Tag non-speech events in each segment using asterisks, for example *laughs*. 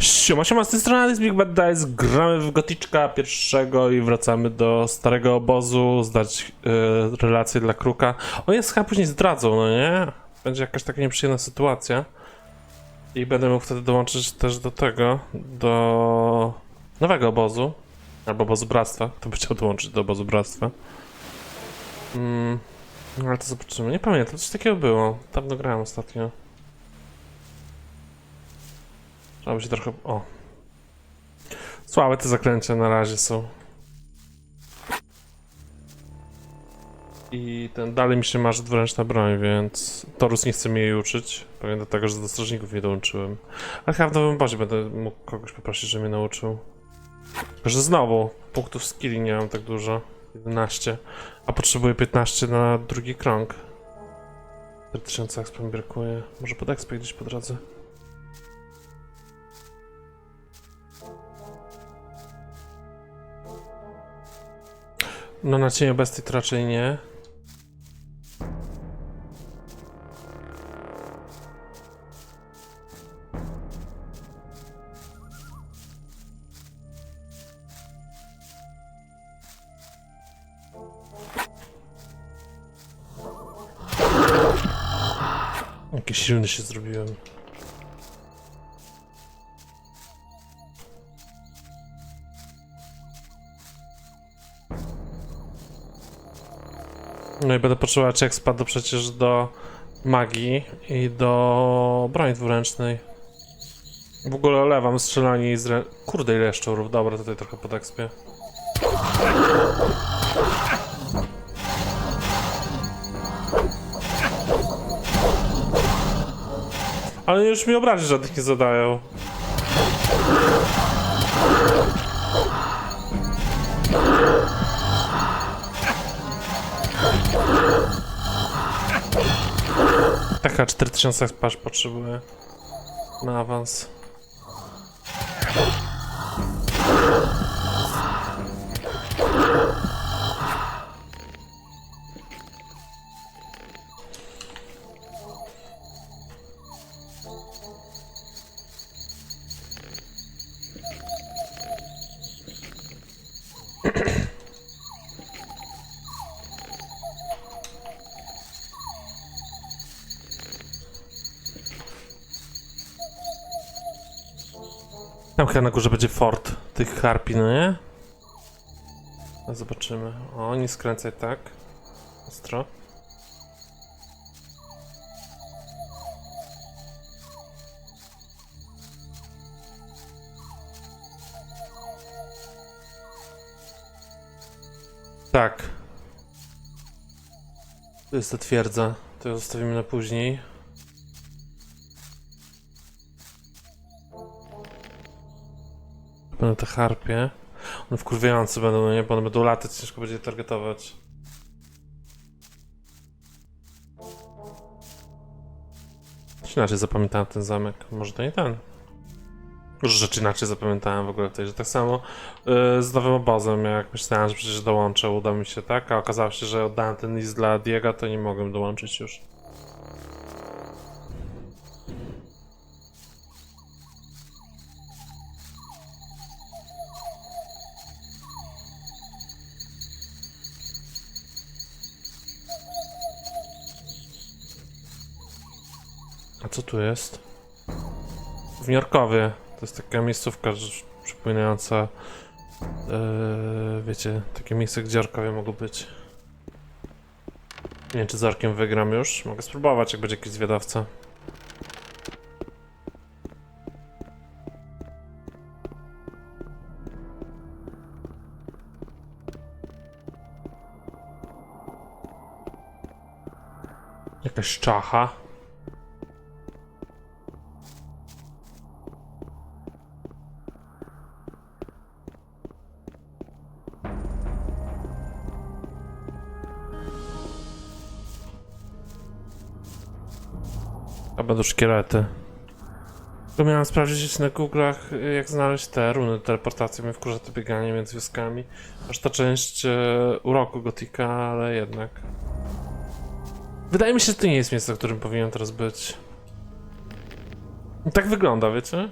Siema, siema, z tej strony Alex Big Bad Dice, gramy w Goticzka pierwszego i wracamy do starego obozu, zdać y, relację dla Kruka. O jest chyba później zdradzą, no nie? Będzie jakaś taka nieprzyjemna sytuacja. I będę mógł wtedy dołączyć też do tego, do nowego obozu, albo obozu bractwa, kto by chciał dołączyć do obozu bractwa. Mm, ale to zobaczymy, nie pamiętam, coś takiego było, dawno grałem ostatnio. Trzeba by się trochę... O. Słabe te zaklęcia na razie są. I ten dalej mi się marzy dwuręczna broń, więc Torus nie chce mi jej uczyć. Pewnie dlatego, że do strażników nie dołączyłem. Ale chyba w nowym bozie będę mógł kogoś poprosić, żeby mnie nauczył. Tylko, że znowu punktów skilli nie mam tak dużo. 11. A potrzebuję 15 na drugi krąg. 4000 expa mi brakuje. Może pod expę gdzieś po drodze. No na cienie bestii raczej nie. Jaki silny się zrobiłem. No i będę potrzebować spadł przecież do magii i do broni dwuręcznej. W ogóle olewam strzelanie i zre... Kurde ile szczurów, dobra, tutaj trochę pod ekspie. Ale już mi obrazi żadnych nie zadają. Taka 4000 pasz potrzebuję na awans. Tam chyba na górze będzie fort tych harpi, no nie? No zobaczymy. O, nie skręcaj tak. Ostro. Tak. To jest ta twierdza. To zostawimy na później. Będą te harpie. One wkurwiające będą, no nie? Bo one będą latać, ciężko będzie je targetować. Czy inaczej zapamiętałem ten zamek? Może to nie ten? Już rzeczy inaczej zapamiętałem w ogóle tej, że tak samo yy, z nowym obozem, jak myślałem, że przecież dołączę, uda mi się tak, a okazało się, że oddałem ten list dla Diego, to nie mogłem dołączyć już. Tu jest? W Jorkowie. To jest taka miejscówka przypominająca. Yy, wiecie, takie miejsce, gdzie Orkowie mogą być. Nie wiem, czy z Orkiem wygram już. Mogę spróbować, jak będzie jakiś zwiadowca. Jakaś czacha. Będą szkielety. To miałem sprawdzić na Google'ach, jak znaleźć te runy teleportacji. Mnie wkurza to bieganie między wioskami. Aż ta część e, uroku Gotika, ale jednak. Wydaje mi się, że to nie jest miejsce, w którym powinien teraz być. Tak wygląda, wiecie?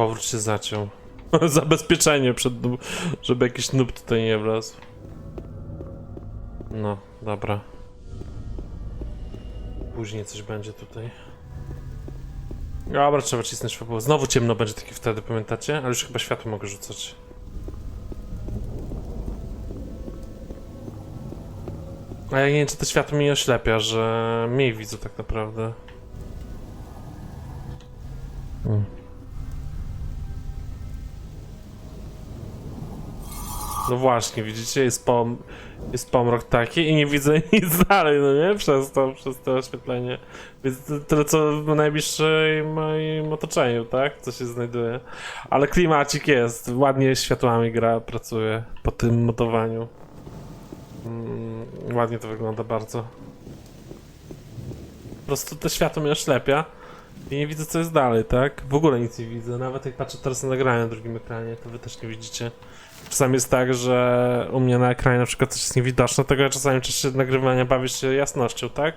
Powrót się zaciął. *laughs* Zabezpieczenie przed, żeby jakiś noob tutaj nie wlazł. No, dobra. Później coś będzie tutaj. Dobra, trzeba cisnąć światło. Znowu ciemno będzie taki wtedy, pamiętacie? Ale już chyba światło mogę rzucać. A ja nie wiem, czy to światło mnie oślepia, że mniej widzę tak naprawdę. Hmm. No właśnie, widzicie, jest, pom jest pomrok taki i nie widzę *laughs* nic dalej, no nie? Przez to, przez to oświetlenie. Więc tyle co w najbliższym moim otoczeniu, tak? Co się znajduje. Ale klimacik jest, ładnie światłami gra, pracuje po tym motowaniu. Mm, ładnie to wygląda bardzo. Po prostu to światło mnie oślepia i nie widzę co jest dalej, tak? W ogóle nic nie widzę, nawet jak patrzę teraz na nagranie na drugim ekranie, to wy też nie widzicie. Czasami jest tak, że u mnie na ekranie na przykład coś jest niewidoczne, tego ja czasami w czasie nagrywania bawię się jasnością, tak?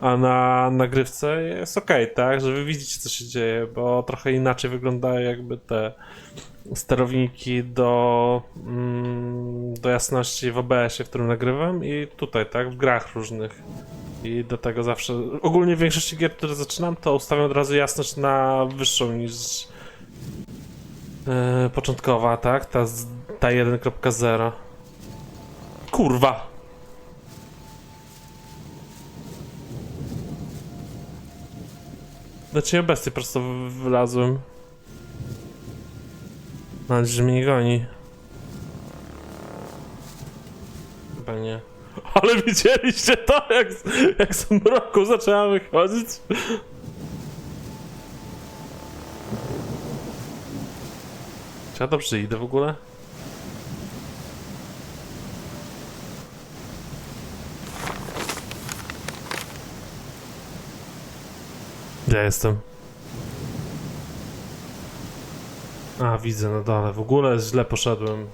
A na nagrywce jest ok, tak? Że wy widzicie co się dzieje, bo trochę inaczej wyglądają jakby te sterowniki do, mm, do jasności w OBS-ie, w którym nagrywam i tutaj, tak? W grach różnych. I do tego zawsze, ogólnie w większości gier, które zaczynam, to ustawiam od razu jasność na wyższą niż e, początkowa, tak? Ta, z- ta 1.0. Kurwa! Do ciebie bestii prosto wy- wylazłem. Mam nadzieję, że mnie nie goni. Chyba nie. Ale widzieliście to, jak, jak z mroku zaczęła wychodzić? Czy ja dobrze idę w ogóle? Gdzie jestem? A, widzę na dole. W ogóle źle poszedłem.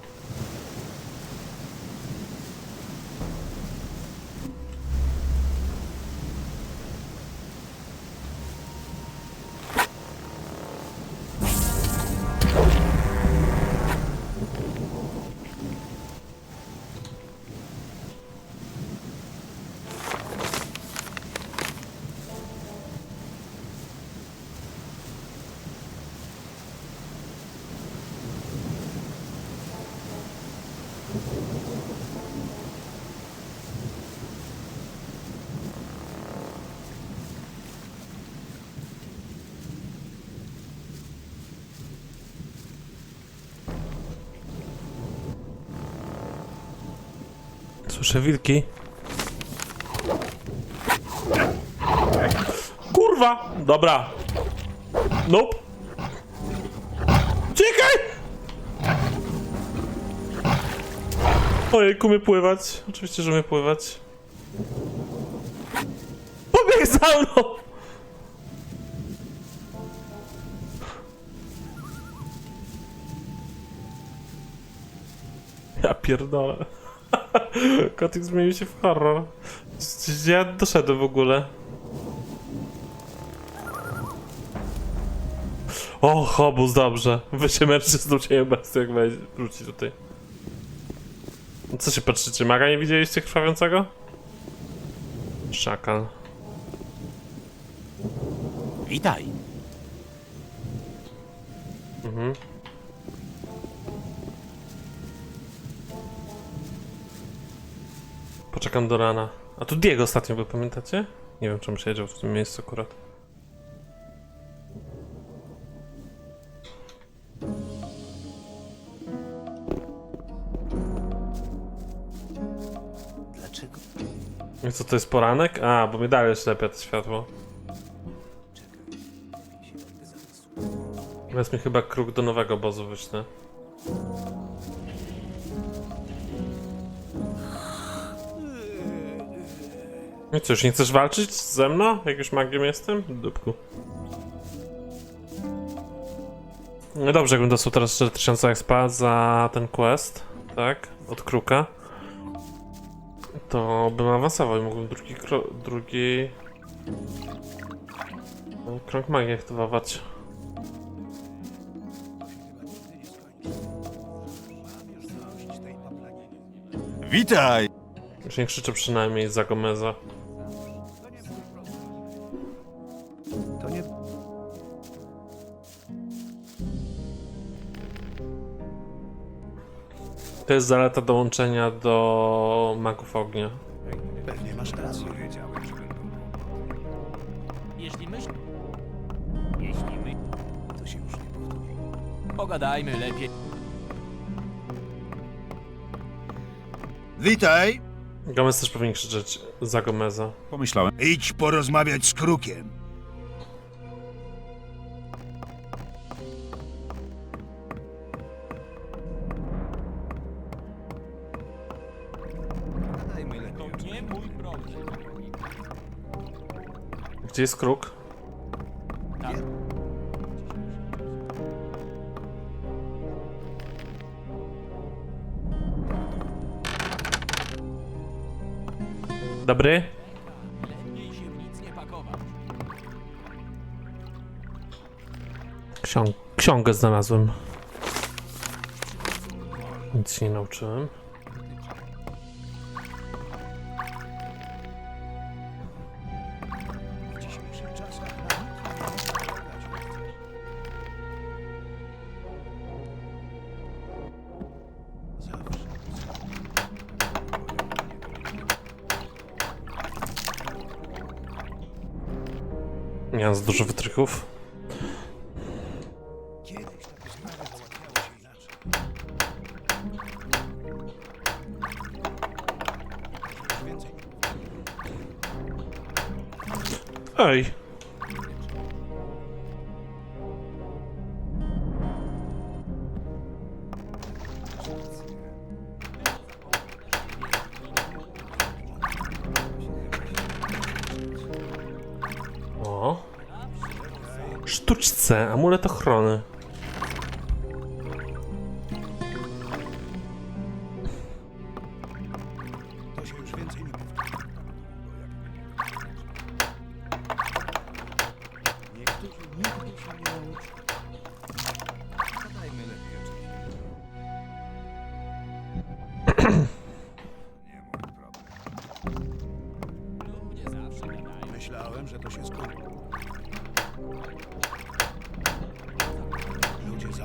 Słyszę wilki. Kurwa! Dobra. Nope. Czekaj! Ojej, umie pływać. Oczywiście, że umie pływać. Pobieg za mną! Ja pierdolę. *laughs* Kotik zmienił się w horror. Gdzie ja doszedłem w ogóle? O, hobuz, dobrze. Wy się męczcie z ciebie bestii, jak wróci tutaj. Co się patrzycie? Maga nie widzieliście krwawiącego? Szakal. Witaj. Mhm. Poczekam do rana. A tu Diego ostatnio był, pamiętacie? Nie wiem, czemu siedział w tym miejscu akurat. Dlaczego? I co, to jest poranek? A, bo mnie dalej oślepia to światło. Teraz mi chyba kruk do nowego obozu wyślę. No cóż, nie chcesz walczyć ze mną, jak już magiem jestem? Dupku. No dobrze, jakbym dostał teraz 4000 expa za ten quest, tak? Od kruka. To bym awansował i mógłbym drugi, kro, drugi krąg magii aktywować. Witaj! Już nie krzyczę przynajmniej za Gomeza. To jest zaleta dołączenia do magów ognia. Pewnie masz rację. Jeśli myśl... Jeśli my... To się już nie powtórzy. Pogadajmy lepiej. Witaj! Gomez też powinien krzyczeć za Gomeza. Pomyślałem. Idź porozmawiać z Krukiem. Gdzie jest kruk? Dobry? Lepiej nic. Ksiąg znalazłem. Nic się nie nauczyłem. Dużo wytrychów. Sztuczce, amulet ochrony.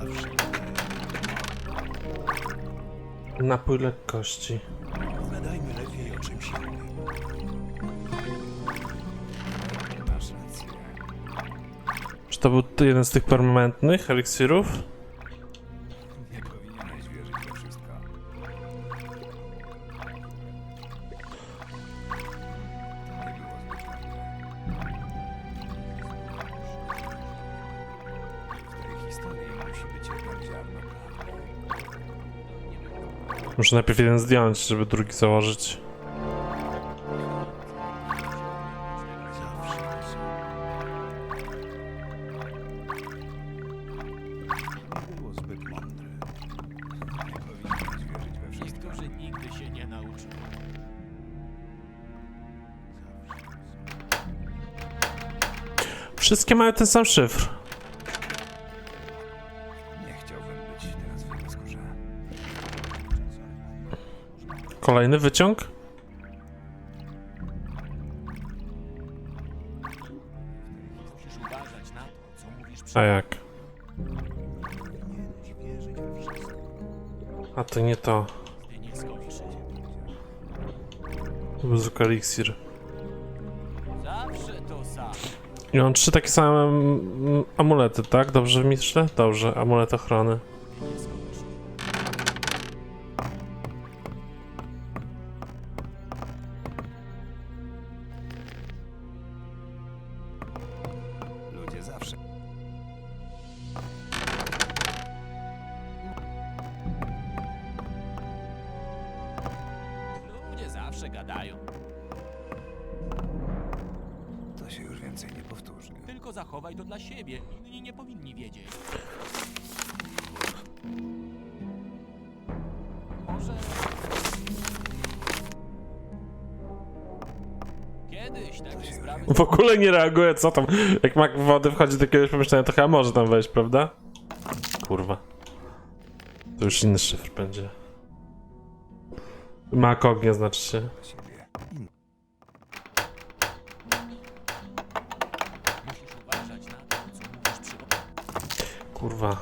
Zawsze. Napój lekkości. Pogadajmy lepiej o czymś innym. Masz rację. Czy to był jeden z tych permanentnych eliksirów? Muszę najpierw jeden zdjąć, żeby drugi założyć. Niektórzy. Wszystkie mają ten sam szyfr. Kolejny wyciąg? A jak? A to nie to. To był. I mam trzy takie same amulety, tak? Dobrze myślę? Dobrze, amulet ochrony. Gadają. To się już więcej nie powtórzy. Tylko zachowaj to dla siebie. Inni nie powinni wiedzieć. Może... Kiedyś takie sprawy... W ogóle nie reaguje, co tam? Jak mak wody wchodzi do jakiegoś pomieszczenia, to chyba może tam wejść, prawda? Kurwa. To już inny szyfr będzie. Mak ognia znaczy się. Kurwa.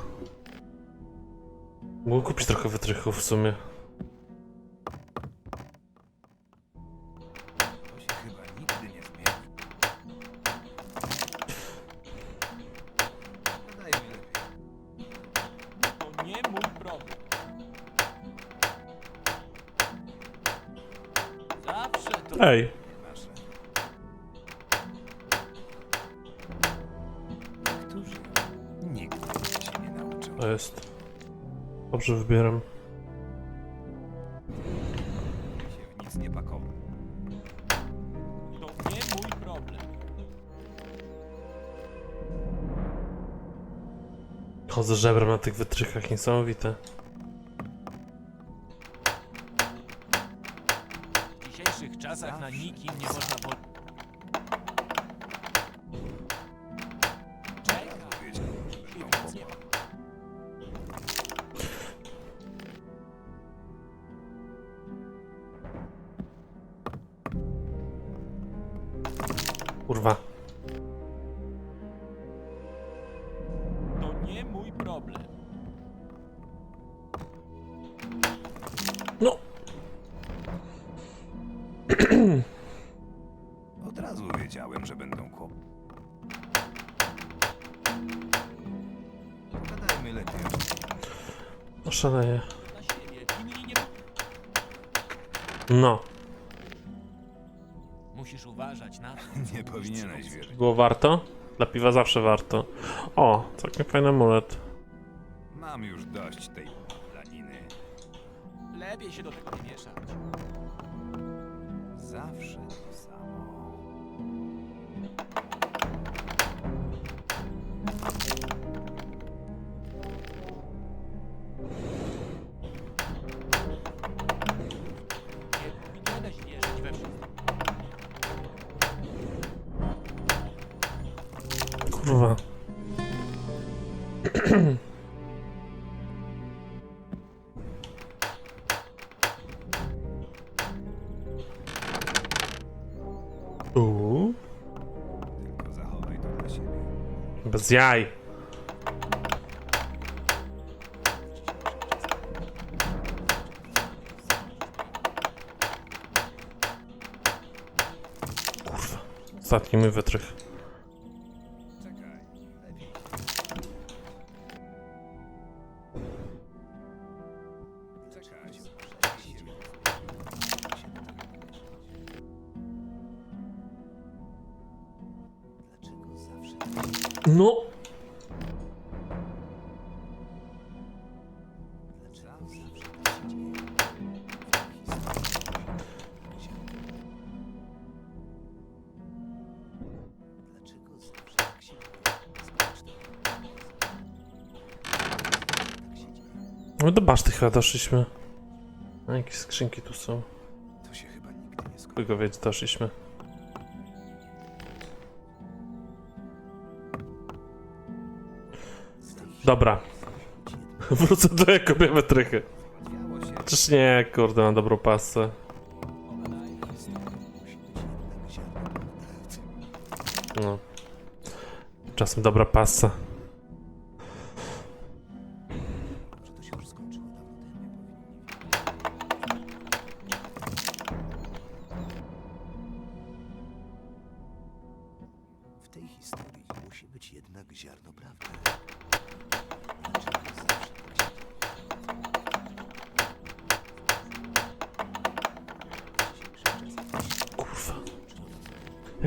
Mógł kupić trochę wytrychów w sumie. Zawsze to... Ej, Nasze. Którzy nigdy się nie nauczą. to jest. Dobrze wybieram. się w nic nie. To nie mój problem. Chodzę żebrem na tych wytrychach, niesamowite. Czasach na nikim nie można po... No, Musisz uważać na to, *laughs* Nie powinieneś wierzyć. było warto? Dla piwa zawsze warto. O, całkiem fajny amulet. Mam już dość tej planiny. Lepiej się do tego nie mieszać. Zawsze Uuu, Tylko zachowaj to dla siebie. bez jaj. Kurwa. Mój wytrych. No do baszty chyba doszliśmy. A jakieś skrzynki tu są. To się chyba nigdy nie skończy. Kogo wiedzieć doszliśmy. Dobra. *laughs* Wrócę do jak kopię wytrychy. Załatwiało się. Czyż nie, kurde, mam dobrą pasę. No. Czasem dobra pasa.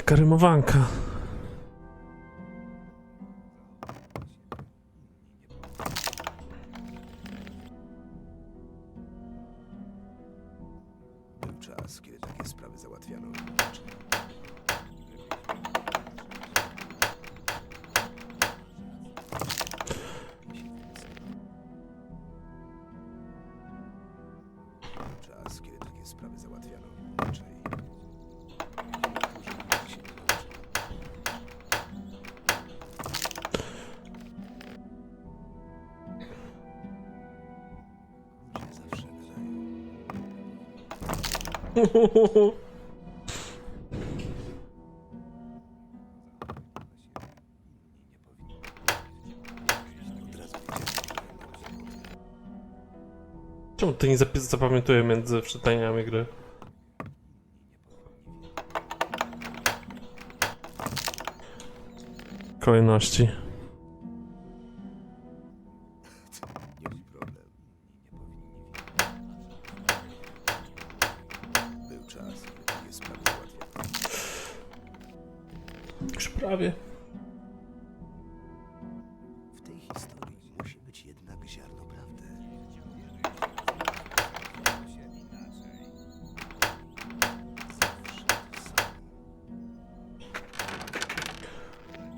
Jaka rymowanka. Czemu to nie zapamiętuję między czytaniami gry? Kolejności.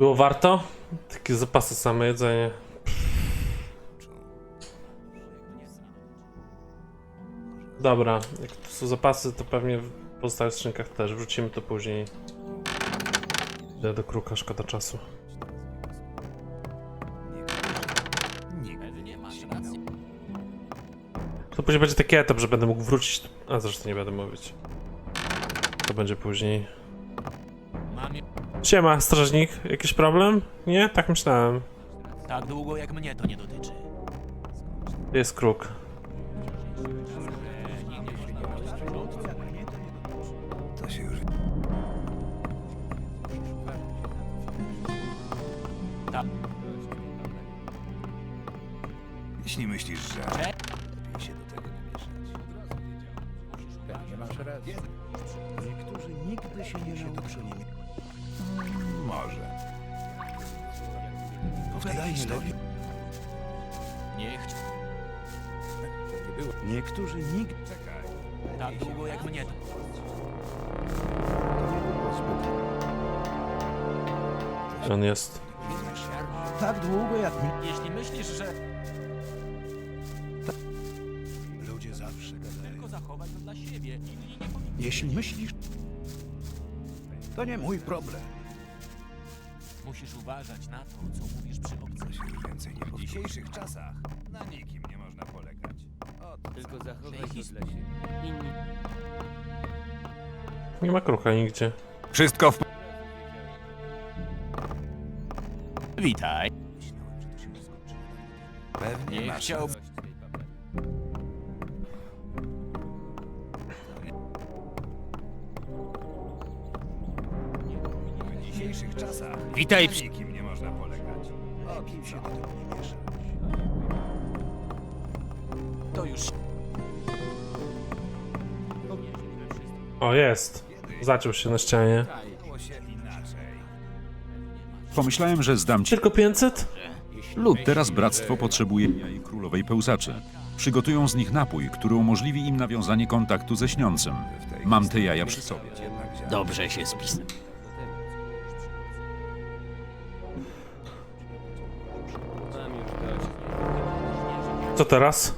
Było warto? Takie zapasy same jedzenie. Dobra, jak to są zapasy, to pewnie w pozostałych skrzynkach też. Wrócimy to później. Idę do kruka, szkoda czasu. To później będzie taki etap, że będę mógł wrócić. A zresztą nie będę mówić. To będzie później. Siema, strażnik. Jakiś problem? Nie? Tak myślałem. tak długo, jak mnie to nie dotyczy. Jest kruk. To się już Tak. Jeśli myślisz, że lepiej się do tego nie mieszać. Pewnie masz rację. Niektórzy nigdy się nie nauczą. Nie było. Niektórzy nigdy. Tak długo, jak mnie to. On jest? Tak długo jak mi. Jeśli myślisz, że Ludzie zawsze gadają. tylko zachować to dla siebie, inni nie powinni. Jeśli myślisz. To nie mój problem. Musisz uważać na to, co mówisz dzisiejszych czasach na nikim nie można polegać. O, Tylko zachować to dla siebie. Inni Nie ma kruka nigdzie. Wszystko w Witaj. Pewnie Nie masz chciał... w dzisiejszych czasach Witaj na O, jest. Zaciął się na ścianie. Pomyślałem, że zdam ci Tylko 500? lud. Teraz bractwo potrzebuje jaj królowej pełzaczy. Przygotują z nich napój, który umożliwi im nawiązanie kontaktu ze śniącym. Mam te jaja przy sobie. Dobrze się spisał. Co teraz?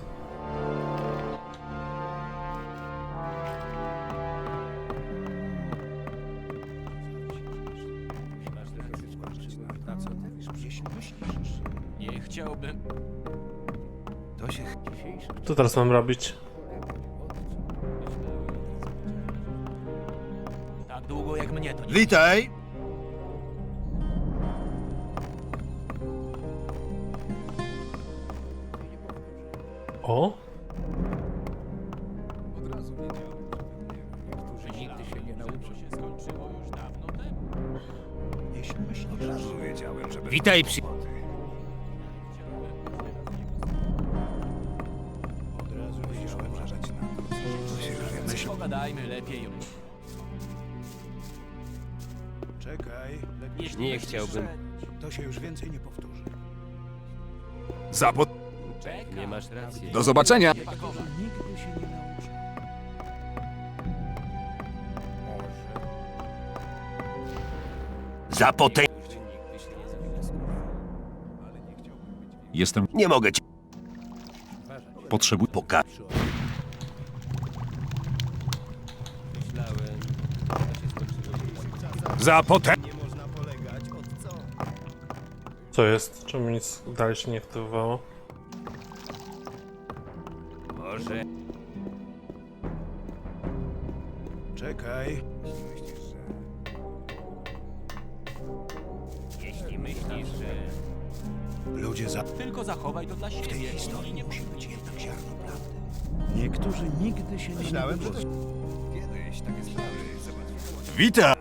Co teraz mam robić? Tak długo, jak mnie to nie... Witaj! O? Nigdy się chciałbym. To się już więcej nie powtórzy. Zapot... Nie masz racji. Do zobaczenia! Nigdy się nie. Jestem. Nie mogę ci to się skończyło. Zapotę... Co jest? Czemu nic dalej się nie aktywowało? Może... Czekaj. Jeśli myślisz, że... Ludzie za... Tylko zachowaj to dla siebie. W tej historii musi być jednak ziarno prawdy. Niektórzy nigdy się nie Myślałem, że. Kiedyś takie sprawy załatwiło Witam!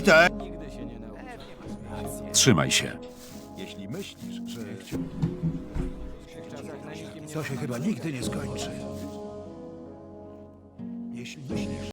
Na nikim nie To się chyba nigdy nie skończy.